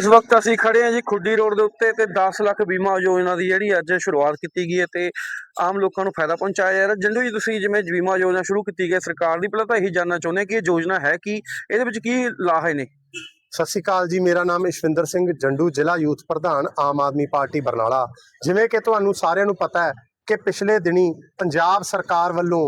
ਇਸ ਵਕਤ ਅਸੀਂ ਖੜੇ ਹਾਂ ਜੀ ਖੁੱਡੀ ਰੋਡ ਦੇ ਉੱਤੇ ਤੇ 10 ਲੱਖ ਬੀਮਾ ਯੋਜਨਾ ਦੀ ਜਿਹੜੀ ਅੱਜ ਸ਼ੁਰੂਆਤ ਕੀਤੀ ਗਈ ਹੈ ਤੇ ਆਮ ਲੋਕਾਂ ਨੂੰ ਫਾਇਦਾ ਪਹੁੰਚਾਇਆ ਜਾ ਰਿਹਾ। ਜੰਡੂ ਜੀ ਤੁਸੀਂ ਜਿਵੇਂ ਬੀਮਾ ਯੋਜਨਾ ਸ਼ੁਰੂ ਕੀਤੀ ਗਈ ਸਰਕਾਰ ਦੀ ਪਹਿਲਾਂ ਤਾਂ ਇਹੀ ਜਾਨਣਾ ਚਾਹੁੰਦੇ ਕਿ ਇਹ ਯੋਜਨਾ ਹੈ ਕੀ, ਇਹਦੇ ਵਿੱਚ ਕੀ ਲਾਭ ਨੇ ਸਤਿ ਸ਼੍ਰੀ ਅਕਾਲ ਜੀ, ਮੇਰਾ ਨਾਮ ਇਸ਼ਵਿੰਦਰ ਸਿੰਘ ਜੰਡੂ, ਜ਼ਿਲ੍ਹਾ ਯੂਥ ਪ੍ਰਧਾਨ, ਆਮ ਆਦਮੀ ਪਾਰਟੀ, ਬਰਨਾਲਾ। ਜਿਵੇਂ ਕਿ ਤੁਹਾਨੂੰ ਸਾਰਿਆਂ ਨੂੰ ਪਤਾ ਹੈ ਕਿ ਪਿਛਲੇ ਦਿਨੀ ਪੰਜਾਬ ਸਰਕਾਰ ਵੱਲੋਂ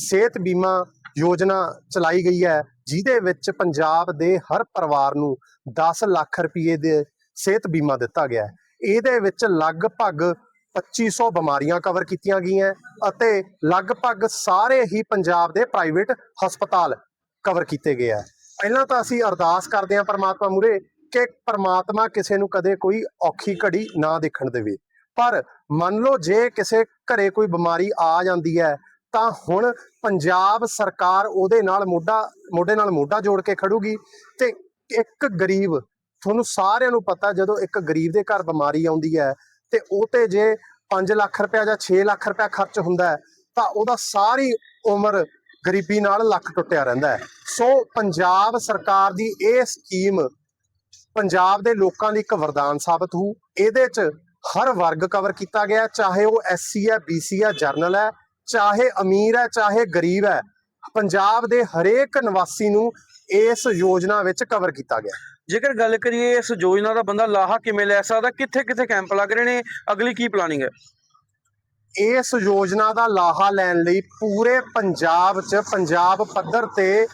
ਸਿਹਤ ਬੀਮਾ ਯੋਜਨਾ ਚਲਾਈ ਗਈ ਹੈ। ਜਿਹਦੇ ਵਿੱਚ ਪੰਜਾਬ ਦੇ ਹਰ ਪਰਿਵਾਰ ਨੂੰ 10 ਲੱਖ ਰੁਪਏ ਦੇ ਸਿਹਤ ਬੀਮਾ ਦਿੱਤਾ ਗਿਆ ਹੈ। ਇਹਦੇ ਵਿੱਚ ਲਗਭਗ 2500 ਬਿਮਾਰੀਆਂ ਕਵਰ ਕੀਤੀਆਂ ਗਈਆਂ ਅਤੇ ਲਗਭਗ ਸਾਰੇ ਹੀ ਪੰਜਾਬ ਦੇ ਪ੍ਰਾਈਵੇਟ ਹਸਪਤਾਲ ਕਵਰ ਕੀਤੇ ਗਏ ਹੈ। ਪਹਿਲਾਂ ਤਾਂ ਅਸੀਂ ਅਰਦਾਸ ਕਰਦੇ ਹਾਂ ਪਰਮਾਤਮਾ ਮੂਰੇ ਕਿ ਪਰਮਾਤਮਾ ਕਿਸੇ ਨੂੰ ਕਦੇ ਕੋਈ ਔਖੀ ਘੜੀ ਨਾ ਦੇਖਣ ਦੇਵੇ। ਪਰ ਮੰਨ ਲਓ ਜੇ ਕਿਸੇ ਘਰੇ ਕੋਈ ਬਿਮਾਰੀ ਆ ਜਾਂਦੀ ਹੈ ਤਾਂ ਹੁਣ ਪੰਜਾਬ ਸਰਕਾਰ ਉਹਦੇ ਨਾਲ ਮੋਢਾ, ਮੋਢੇ ਨਾਲ ਮੋਢਾ ਜੋੜ ਕੇ ਖੜੂਗੀ ਤੇ ਇੱਕ ਗਰੀਬ, ਤੁਹਾਨੂੰ ਸਾਰਿਆਂ ਨੂੰ ਪਤਾ ਜਦੋਂ ਇੱਕ ਗਰੀਬ ਦੇ ਘਰ ਬਿਮਾਰੀ ਆਉਂਦੀ ਹੈ ਤੇ ਉਹ ਤੇ ਜੇ 5 ਲੱਖ ਰੁਪਇਆ ਜਾਂ 6 ਲੱਖ ਰੁਪਇਆ ਖਰਚ ਹੁੰਦਾ ਹੈ, ਤਾਂ ਉਹਦਾ ਸਾਰੀ ਉਮਰ ਗਰੀਬੀ ਨਾਲ ਲੱਕ ਟੁੱਟਿਆ ਰਹਿੰਦਾ ਹੈ। ਸੋ ਪੰਜਾਬ ਸਰਕਾਰ ਦੀ ਇਹ ਸਕੀਮ ਪੰਜਾਬ ਦੇ ਲੋਕਾਂ ਲਈ ਇੱਕ ਵਰਦਾਨ ਸਾਬਤ ਹੋਊ। ਇਹਦੇ 'ਚ ਹਰ ਵਰਗ ਕਵਰ ਕੀਤਾ ਗਿਆ, ਚਾਹੇ ਉਹ ਐਸਸੀ ਹੈ ਬੀਸੀ ਹੈ ਜਰਨਲ ਹੈ ਚਾਹੇ ਅਮੀਰ ਹੈ ਚਾਹੇ ਗਰੀਬ ਹੈ ਪੰਜਾਬ ਦੇ ਹਰੇਕ ਨਿਵਾਸੀ ਨੂੰ ਇਸ ਯੋਜਨਾ ਵਿੱਚ ਕਵਰ ਕੀਤਾ ਗਿਆ। ਜੇਕਰ ਗੱਲ ਕਰੀਏ ਇਸ ਯੋਜਨਾ ਦਾ ਬੰਦਾ ਲਾਹਾ ਕਿਵੇਂ ਲੈ ਸਕਦਾ ਕਿੱਥੇ ਕਿੱਥੇ ਕੈਂਪ ਲੱਗ ਰਹੇ ਨੇ ਅਗਲੀ ਕੀ ਪਲਾਨਿੰਗ ਹੈ? ਇਸ ਯੋਜਨਾ ਦਾ ਲਾਹਾ ਲੈਣ ਲਈ ਪੂਰੇ ਪੰਜਾਬ 'ਚ ਪੰਜਾਬ ਪੱਧਰ ਤੇ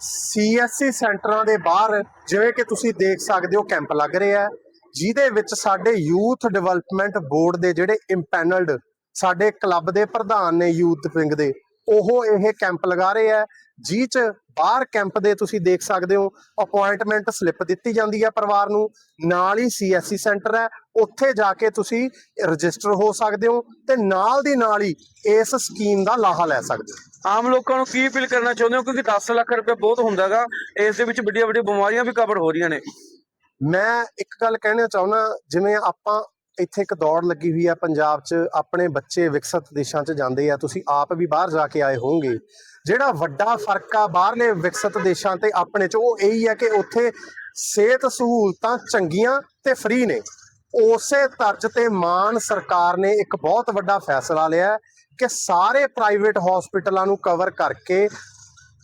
ਸੀਐਸਸੀ ਸੈਂਟਰਾਂ ਦੇ ਬਾਹਰ ਜਿਵੇਂ ਕਿ ਤੁਸੀਂ ਦੇਖ ਸਕਦੇ ਹੋ ਕੈਂਪ ਲੱਗ ਰਹੇ ਜਿਹਦੇ ਵਿੱਚ ਸਾਡੇ ਯੂਥ ਡਿਵੈਲਪਮੈਂਟ ਬੋਰਡ ਦੇ ਜਿਹੜੇ ਇੰਪੈਨਲਡ ਸਾਡੇ ਕਲੱਬ ਦੇ ਪ੍ਰਧਾਨ ਨੇ ਯੂਥ ਵਿੰਗ ਦੇ ਉਹ ਇਹ ਕੈਂਪ ਲਗਾ ਰਹੇ ਆ ਜਿਹ 'ਚ ਬਾਹਰ ਕੈਂਪ ਦੇ ਤੁਸੀਂ ਦੇਖ ਸਕਦੇ ਹੋ ਅਪਾਇੰਟਮੈਂਟ ਸਲਿੱਪ ਦਿੱਤੀ ਜਾਂਦੀ ਹੈ ਪਰਿਵਾਰ ਨੂੰ ਨਾਲ ਹੀ ਸੀਐਸਸੀ ਸੈਂਟਰ ਹੈ ਉੱਥੇ ਜਾ ਕੇ ਤੁਸੀਂ ਰਜਿਸਟਰ ਹੋ ਸਕਦੇ ਹੋ ਤੇ ਨਾਲ ਦੀ ਨਾਲ ਹੀ ਇਸ ਸਕੀਮ ਦਾ ਲਾਹਾ ਲੈ ਸਕਦੇ ਹੋ। ਆਮ ਲੋਕਾਂ ਨੂੰ ਕੀ ਅਪੀਲ ਕਰਨਾ ਚਾਹੁੰਦੇ ਹੋ? ਕਿਉਂਕਿ 10 ਲੱਖ ਰੁਪਏ ਬਹੁਤ ਹੁੰਦਾਗਾ ਇਸ ਦੇ ਵਿੱਚ ਵੱਡੀਆਂ ਵੱਡੀਆਂ ਬਿਮਾਰੀਆਂ ਵੀ ਕਵਰ ਹੋ ਰਹੀਆਂ ਨੇ। ਮੈਂ ਇੱਕ ਗੱਲ ਕਹਿਣਾ ਚਾਹੁੰਦਾ ਜਿਵੇਂ ਆਪਾਂ ਇੱਥੇ ਇੱਕ ਦੌੜ ਲੱਗੀ ਹੋਈ ਆ ਪੰਜਾਬ 'ਚ ਆਪਣੇ ਬੱਚੇ ਵਿਕਸਿਤ ਦੇਸ਼ਾਂ 'ਚ ਜਾਂਦੇ ਆ, ਤੁਸੀਂ ਆਪ ਵੀ ਬਾਹਰ ਜਾ ਕੇ ਆਏ ਹੋਵੋਗੇ। ਜਿਹੜਾ ਵੱਡਾ ਫ਼ਰਕ ਆ, ਬਾਹਰਲੇ ਵਿਕਸਿਤ ਦੇਸ਼ਾਂ ਤੇ ਆਪਣੇ 'ਚ, ਉਹ ਇਹੀ ਆ ਕਿ ਉੱਥੇ ਸਿਹਤ ਸਹੂਲਤਾਂ ਚੰਗੀਆਂ ਤੇ ਫ੍ਰੀ ਨੇ। ਉਸੇ ਤਰਜ਼ ਤੇ ਮਾਨ ਸਰਕਾਰ ਨੇ ਇੱਕ ਬਹੁਤ ਵੱਡਾ ਫੈਸਲਾ ਲਿਆ ਕਿ ਸਾਰੇ ਪ੍ਰਾਈਵੇਟ ਹਸਪੀਟਲਾਂ ਨੂੰ ਕਵਰ ਕਰਕੇ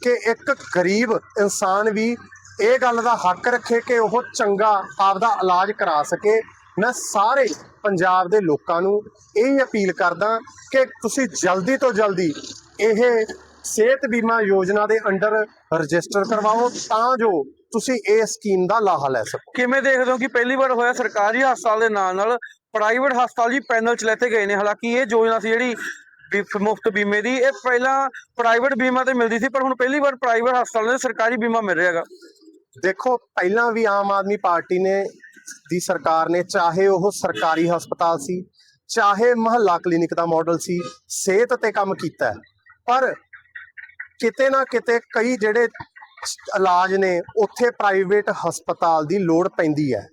ਕਿ ਇੱਕ ਗਰੀਬ ਇਨਸਾਨ ਵੀ ਇਹ ਗੱਲ ਦਾ ਹੱਕ ਰੱਖੇ ਕਿ ਉਹ ਚੰਗਾ ਆਪਦਾ ਇਲਾਜ ਕਰਾ ਸਕੇ। ਮੈਂ ਸਾਰੇ ਪੰਜਾਬ ਦੇ ਲੋਕਾਂ ਨੂੰ ਇਹ ਅਪੀਲ ਕਰਦਾ ਕਿ ਤੁਸੀਂ ਜਲਦੀ ਤੋਂ ਜਲਦੀ ਇਹ ਸਿਹਤ ਬੀਮਾ ਯੋਜਨਾ ਦੇ ਅੰਡਰ ਰਜਿਸਟਰ ਕਰਵਾਓ ਤਾਂ ਜੋ ਤੁਸੀਂ ਇਸ ਸਕੀਮ ਦਾ ਲਾਹਾ ਲੈ ਸਕੋ। ਕਿਵੇਂ ਦੇਖਦੇ ਹੋ ਕਿ ਪਹਿਲੀ ਵਾਰ ਹੋਇਆ ਸਰਕਾਰੀ ਹਸਪਤਾਲ ਦੇ ਨਾਲ ਨਾਲ ਪ੍ਰਾਈਵੇਟ ਹਸਪਤਾਲ ਵੀ ਪੈਨਲ ਚ ਲੈਤੇ ਗਏ ਨੇ? ਹਾਲਾਂਕਿ ਇਹ ਯੋਜਨਾ ਸੀ ਜਿਹੜੀ ਮੁਫਤ ਬੀਮੇ ਦੀ ਇਹ ਪਹਿਲਾਂ ਪ੍ਰਾਈਵੇਟ ਬੀਮਾ ਤੇ ਮਿਲਦੀ ਸੀ ਪਰ ਹੁਣ ਪਹਿਲੀ ਵਾਰ ਪ੍ਰਾਈਵੇਟ ਹਸਪਤਾਲਾਂ ਦੇ ਸਰਕਾਰੀ ਬੀਮਾ ਮਿਲ ਰਿਹਾ ਹੈਗਾ। ਦੇਖੋ ਪਹਿਲਾਂ ਵੀ ਆਮ ਆਦਮੀ ਪਾਰਟੀ ਨੇ ਦੀ ਸਰਕਾਰ ਨੇ, ਚਾਹੇ ਉਹ ਸਰਕਾਰੀ ਹਸਪਤਾਲ ਸੀ, ਚਾਹੇ ਮਹੱਲਾ ਕਲੀਨਿਕ ਦਾ ਮਾਡਲ ਸੀ, ਸਿਹਤ ਤੇ ਕੰਮ ਕੀਤਾ ਪਰ ਕਿਤੇ ਨਾ ਕਿਤੇ ਕਈ ਜਿਹੜੇ ਇਲਾਜ ਨੇ, ਉੱਥੇ ਪ੍ਰਾਈਵੇਟ ਹਸਪਤਾਲ ਦੀ ਲੋੜ ਪੈਂਦੀ ਹੈ।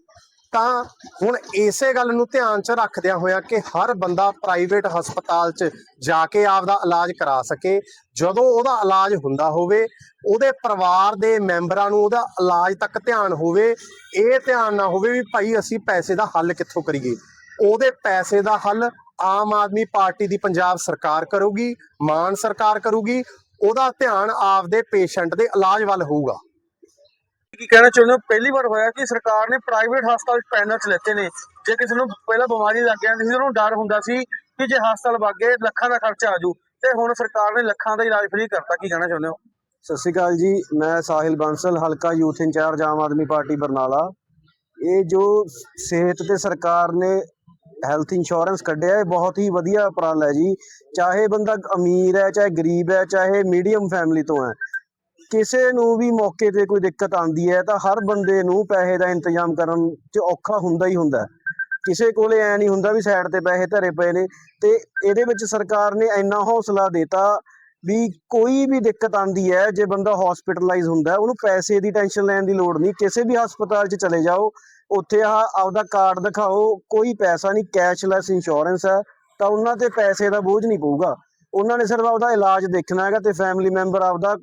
ਤਾਂ ਹੁਣ ਇਸੇ ਗੱਲ ਨੂੰ ਧਿਆਨ 'ਚ ਰੱਖਦਿਆਂ ਹੋਇਆ ਕਿ ਹਰ ਬੰਦਾ ਪ੍ਰਾਈਵੇਟ ਹਸਪਤਾਲ 'ਚ ਜਾ ਕੇ ਆਪਦਾ ਇਲਾਜ ਕਰਾ ਸਕੇ। ਜਦੋਂ ਉਹਦਾ ਇਲਾਜ ਹੁੰਦਾ ਹੋਵੇ, ਉਹਦੇ ਪਰਿਵਾਰ ਦੇ ਮੈਂਬਰਾਂ ਨੂੰ ਉਹਦਾ ਇਲਾਜ ਤੱਕ ਧਿਆਨ ਹੋਵੇ, ਇਹ ਧਿਆਨ ਨਾ ਹੋਵੇ ਵੀ ਭਾਈ ਅਸੀਂ ਪੈਸੇ ਦਾ ਹੱਲ ਕਿੱਥੋਂ ਕਰੀਏ। ਉਹਦੇ ਪੈਸੇ ਦਾ ਹੱਲ ਆਮ ਆਦਮੀ ਪਾਰਟੀ ਦੀ ਪੰਜਾਬ ਸਰਕਾਰ ਕਰੂਗੀ, ਮਾਨ ਸਰਕਾਰ ਕਰੂਗੀ, ਉਹਦਾ ਧਿਆਨ ਆਪਦੇ ਪੇਸ਼ੈਂਟ ਦੇ ਇਲਾਜ ਵੱਲ ਹੋਊਗਾ। ਕੀ ਕਹਿਣਾ ਚਾਹੁੰਦੇ ਹੋ? ਪਹਿਲੀ ਵਾਰ ਹੋਇਆ ਕਿ ਸਰਕਾਰ ਨੇ ਪ੍ਰਾਈਵੇਟ ਹਸਪਤਾਲ ਪੈਨਲ ਲੈਤੇ ਨੇ। ਜੇ ਕਿਸੇ ਨੂੰ ਪਹਿਲਾਂ ਬਿਮਾਰੀ ਲੱਗ ਜਾਂਦੀ ਸੀ, ਉਹਨੂੰ ਡਰ ਹੁੰਦਾ ਸੀ ਕਿ ਜੇ ਹਸਪਤਾਲ ਵਗ ਗਏ, ਲੱਖਾਂ ਦਾ ਖਰਚਾ ਆ ਤੇ ਹੁਣ ਸਰਕਾਰ ਨੇ ਲੱਖਾਂ ਦਾ ਇਲਾਜ ਫ੍ਰੀ ਕਰਤਾ, ਕੀ ਕਹਿਣਾ ਚਾਹੁੰਦੇ ਹੋ? ਸਤਿ ਸ਼੍ਰੀ ਅਕਾਲ ਜੀ, ਮੈਂ ਸਾਹਿਲ ਬਾਂਸਲ, ਹਲਕਾ youth in-charge Aam Aadmi party Barnala. ਇਹ ਜੋ ਸਿਹਤ ਤੇ ਸਰਕਾਰ ਨੇ ਹੈਲਥ ਇੰਸ਼ੋਰੈਂਸ ਕੱਢਿਆ, ਇਹ ਬਹੁਤ ਹੀ ਵਧੀਆ ਉਪਰਾਲਾ ਹੈ ਜੀ। ਚਾਹੇ ਬੰਦਾ ਅਮੀਰ ਹੈ, ਚਾਹੇ ਗਰੀਬ ਹੈ, ਚਾਹੇ ਮੀਡੀਅਮ ਫੈਮਿਲੀ ਤੋਂ ਹੈ ਕਿਸੇ ਨੂੰ ਵੀ ਮੌਕੇ ਤੇ ਕੋਈ ਦਿੱਕਤ ਆਉਂਦੀ ਹੈ ਤਾਂ ਹਰ ਬੰਦੇ ਨੂੰ ਪੈਸੇ ਦਾ ਇੰਤਜ਼ਾਮ ਕਰਨ 'ਚ ਔਖਾ ਹੁੰਦਾ ਹੀ ਹੁੰਦਾ ਕਿਸੇ ਕੋਲੇ ਐ ਨਹੀਂ ਹੁੰਦਾ ਵੀ ਸਾਈਡ ਤੇ ਪੈਸੇ ਧਰੇ ਪਏ ਨੇ ਤੇ ਇਹਦੇ ਵਿੱਚ ਸਰਕਾਰ ਨੇ ਇੰਨਾ ਹੌਸਲਾ ਦਿੱਤਾ ਵੀ ਕੋਈ ਵੀ ਦਿੱਕਤ ਆਂਦੀ ਹੈ, ਜੇ ਬੰਦਾ ਹਸਪੀਟਲਾਈਜ਼ ਹੁੰਦਾ ਉਹਨੂੰ ਪੈਸੇ ਦੀ ਟੈਨਸ਼ਨ ਲੈਣ ਦੀ ਲੋੜ ਨਹੀਂ। ਕਿਸੇ ਵੀ ਹਸਪਤਾਲ 'ਚ ਚਲੇ ਜਾਓ, ਉੱਥੇ ਆ ਆਪਦਾ ਕਾਰਡ ਦਿਖਾਓ, ਕੋਈ ਪੈਸਾ ਨਹੀਂ ਕੈਸ਼ਲੈਸ ਇੰਸ਼ੋਰੈਂਸ ਹੈ, ਤਾਂ ਉਹਨਾਂ ਤੇ ਪੈਸੇ ਦਾ ਬੋਝ ਨਹੀਂ ਪਊਗਾ। ਉਹਨਾਂ ਨੇ ਸਿਰਫ ਆਪਦਾ ਇਲਾਜ ਦੇਖਣਾ ਹੈਗਾ ਤੇ ਫੈਮਿਲੀ ਮੈਂਬਰ ਆਪਦਾ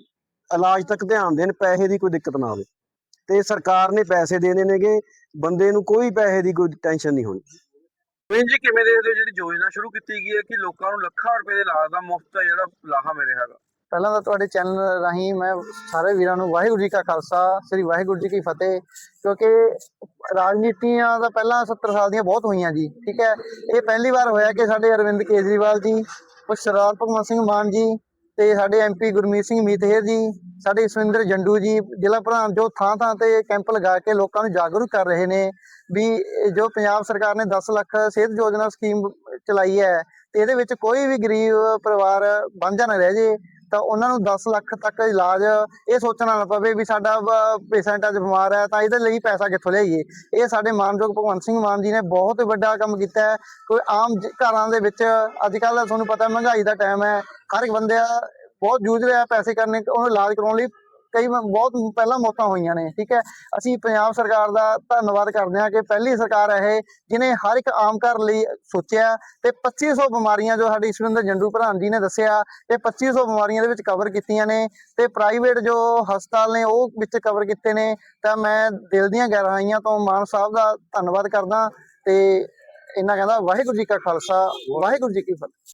ਇਲਾਜ ਤੱਕ ਧਿਆਨ ਦੇਣ ਪੈਸੇ ਦੀ ਕੋਈ ਦਿੱਕਤ ਨਾ ਆਵੇ ਤੇ ਸਰਕਾਰ ਨੇ ਪੈਸੇ ਦੇਣੇ ਨੇਗੇ ਬੰਦੇ ਨੂੰ ਕੋਈ ਪੈਸੇ ਦੀ ਕੋਈ ਟੈਨਸ਼ਨ ਨਹੀਂ ਹੋਣੀ। ਵੀਰ ਜੀ ਕਿਵੇਂ ਦੇਖਦੇ ਹੋ ਜਿਹੜੀ ਯੋਜਨਾ ਸ਼ੁਰੂ ਕੀਤੀ ਗਈ ਹੈ ਕਿ ਲੋਕਾਂ ਨੂੰ ਲੱਖਾਂ ਰੁਪਏ ਦੇ ਇਲਾਜ ਦਾ ਮੁਫਤ ਜਿਹੜਾ ਲਾਹਾ ਮਿਲ ਰਿਹਾ ਹੈਗਾ? ਪਹਿਲਾਂ ਤਾਂ ਤੁਹਾਡੇ ਚੈਨਲ ਰਾਹੀਂ ਮੈਂ ਸਾਰੇ ਵੀਰਾਂ ਨੂੰ ਵਾਹਿਗੁਰੂ ਜੀ ਕਾ ਖਾਲਸਾ ਸ੍ਰੀ ਵਾਹਿਗੁਰੂ ਜੀ ਕੀ ਫਤਿਹ ਕਿਉਂਕਿ ਰਾਜਨੀਤੀਆਂ ਦਾ ਪਹਿਲਾਂ 70 ਸਾਲ ਦੀਆਂ ਬਹੁਤ ਹੋਈਆਂ ਜੀ ਠੀਕ ਹੈ। ਇਹ ਪਹਿਲੀ ਵਾਰ ਹੋਇਆ ਕਿ ਸਾਡੇ ਅਰਵਿੰਦ ਕੇਜਰੀਵਾਲ ਜੀ ਉਹ ਸਰਦਾਰ ਭਗਵੰਤ ਸਿੰਘ ਮਾਨ ਜੀ ਤੇ ਸਾਡੇ ਐਮਪੀ ਗੁਰਮੀਤ ਸਿੰਘ ਮੀਤਹੇਰ ਜੀ, ਸਾਡੇ ਸੁਰਿੰਦਰ ਜੰਡੂ ਜੀ, ਜ਼ਿਲ੍ਹਾ ਪ੍ਰਧਾਨ ਜੋ ਥਾਂ ਥਾਂ ਤੇ ਕੈਂਪ ਲਗਾ ਕੇ ਲੋਕਾਂ ਨੂੰ ਜਾਗਰੂਕ ਕਰ ਰਹੇ ਨੇ ਵੀ ਜੋ ਪੰਜਾਬ ਸਰਕਾਰ ਨੇ 10 ਲੱਖ ਸਿਹਤ ਯੋਜਨਾ ਸਕੀਮ ਚਲਾਈ ਹੈ ਤੇ ਇਹਦੇ ਵਿੱਚ ਕੋਈ ਵੀ ਗਰੀਬ ਪਰਿਵਾਰ ਵਾਂਝਾ ਨਾ ਰਹਿ ਜੇ। ਤਾਂ ਉਹਨਾਂ ਨੂੰ 10 ਲੱਖ ਤੱਕ ਇਲਾਜ ਇਹ ਸੋਚਣਾ ਨਾ ਪਵੇ ਵੀ ਸਾਡਾ ਪੇਸ਼ੈਂਟ ਅੱਜ ਬਿਮਾਰ ਹੈ, ਤਾਂ ਇਹਦੇ ਲਈ ਪੈਸਾ ਕਿੱਥੋਂ ਲਿਆਈਏ? ਇਹ ਸਾਡੇ ਮਾਨਯੋਗ ਭਗਵੰਤ ਸਿੰਘ ਮਾਨ ਜੀ ਨੇ ਬਹੁਤ ਵੱਡਾ ਕੰਮ ਕੀਤਾ ਹੈ। ਕੋਈ ਆਮ ਘਰਾਂ ਦੇ ਵਿੱਚ ਅੱਜ ਕੱਲ ਤੁਹਾਨੂੰ ਪਤਾ ਮਹਿੰਗਾਈ ਦਾ ਟਾਈਮ ਹੈ। ਹਰ ਇੱਕ ਬੰਦੇ ਬਹੁਤ ਜੂਝ ਰਿਹਾ ਪੈਸੇ ਕਰਨੇ, ਉਹਨੂੰ ਇਲਾਜ ਕਰਾਉਣ ਲਈ। ਕਈ ਬਹੁਤ ਪਹਿਲਾਂ ਮੌਤਾਂ ਹੋਈਆਂ ਨੇ, ਠੀਕ ਹੈ। ਅਸੀਂ ਪੰਜਾਬ ਸਰਕਾਰ ਦਾ ਧੰਨਵਾਦ ਕਰਦੇ ਹਾਂ ਕਿ ਪਹਿਲੀ ਸਰਕਾਰ ਹੈ ਇਹ ਜਿਨੇ ਹਰ ਇੱਕ ਆਮ ਘਰ ਲਈ ਸੋਚਿਆ ਤੇ 2500 ਬਿਮਾਰੀਆਂ ਜੋ ਸਾਡੇ ਇਸ਼ਵਿੰਦਰ ਜੰਡੂ ਪ੍ਰਧਾਨ ਜੀ ਨੇ ਦੱਸਿਆ, ਇਹ 2500 ਬਿਮਾਰੀਆਂ ਦੇ ਵਿੱਚ ਕਵਰ ਕੀਤੀਆਂ ਨੇ ਤੇ ਪ੍ਰਾਈਵੇਟ ਜੋ ਹਸਪਤਾਲ ਨੇ ਉਹ ਵਿੱਚ ਕਵਰ ਕੀਤੇ ਨੇ। ਤਾਂ ਮੈਂ ਦਿਲ ਦੀਆਂ ਗਹਿਰਾਈਆਂ ਤੋਂ ਮਾਨ ਸਾਹਿਬ ਦਾ ਧੰਨਵਾਦ ਕਰਦਾ ਤੇ ਇਹਨਾਂ ਕਹਿੰਦਾ ਵਾਹਿਗੁਰੂ ਜੀ ਕਾ ਖਾਲਸਾ, ਵਾਹਿਗੁਰੂ ਜੀ ਕੀ ਫਤਿਹ।